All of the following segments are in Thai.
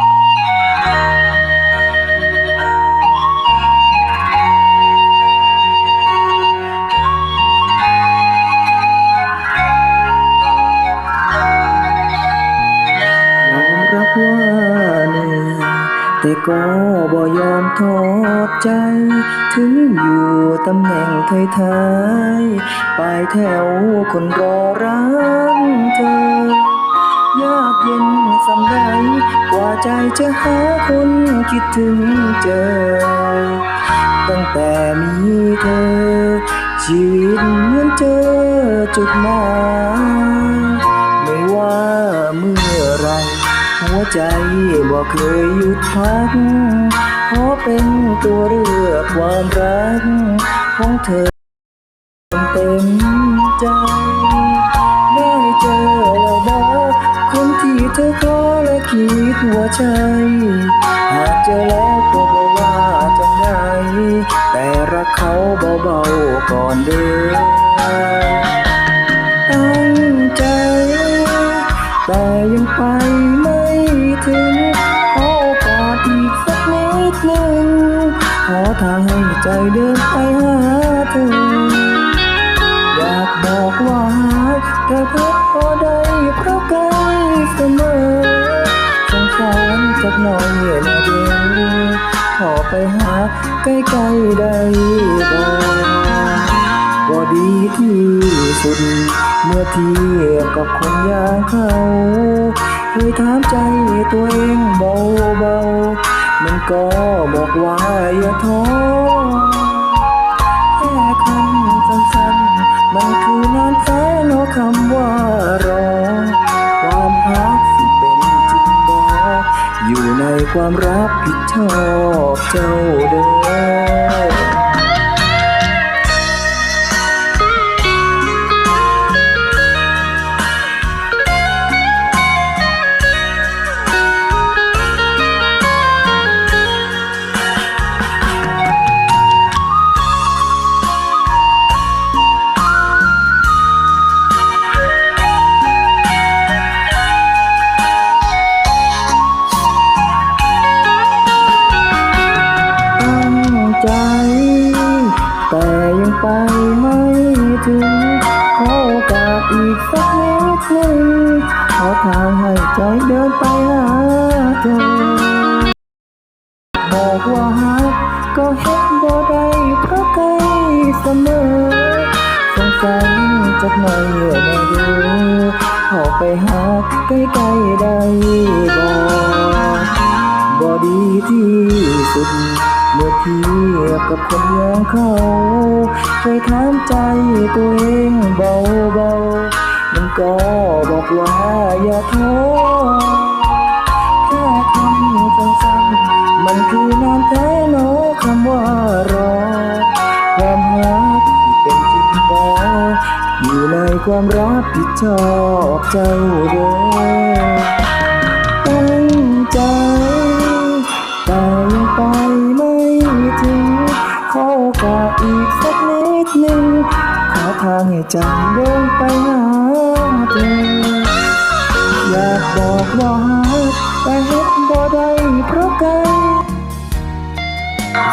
ยอมรับว่าเหนื่อยแต่ก็บ่ยอมทอดใจ ถึงอยู่ตำแหน่งไท้ายๆปลายแถวคนรอรัก เย็นสำใดกว่าใจจะหาคนคิดถึงเจอ ตั้งแต่มีเธอ ชีวิตเหมือนเจอจุดหมายไม่ว่าเมื่อไร หัวใจบ่เคยหยุดพักขอเป็นตัวเลือกความรักของเธอเต็มใจ ขอและคิดว่าใช่หากเจอแล้วก็บอกว่าจะไงแต่รักเขาเบาๆก่อนเดินตั้งใจ แต่ยังไปไม่ถึงขอโอกาสอีกสักนิดหนึ่งขอทางให้ใจเดินไปหาเธออยากบอกว่าแต่พบก็ได้เพราะใกล้เสมอ จักหน่อยเห็นเดียวขอไปหาใกล้ๆได้บ่ก็ดีที่สุด เมื่อเทียบกับคนอย่างเขาเคยถามใจตัวเองเบาๆมันก็บอกว่าอย่าท้อ ความรับผิดชอบเจ้าเด้อากอีกสักนิดหนึ่งขอทางให้ใจเดินไปหาเธอบอกว่าฮักก็เห็นบ่ได้เพราะใกลเสมอสงสารจักหน่อยแน่ดูขอไปหาใกล้ๆได้บ่บ่ดีที่สุด เมื่อเทียบกับคนอย่างเขาเคยถามใจตัวเองเบาๆมันก็บอกว่าอย่าท้อแค่คำสั้นๆมันคือนานแท้นอคำว่ารอความรักที่เป็นจริงบออยู่ในความรับผิดชอบเจ้าเด้อ อทางให้ใจเดินไปหาเธออยากบอกว่าฮักแต่เห็นบ่ได้เพราะไกล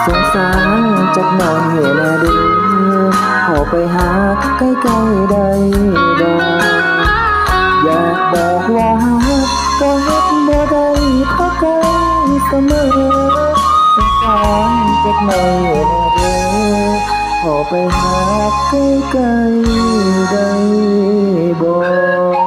สงสารจักหน่อยแน่เดูขอไปหาใกล้ๆได้บ่อยากบอกว่ากก็เห็นบ่ได้เพราะไกลเสมอสงสารจักนอน่เดูขอ ไปหาใกล้ๆได้บอก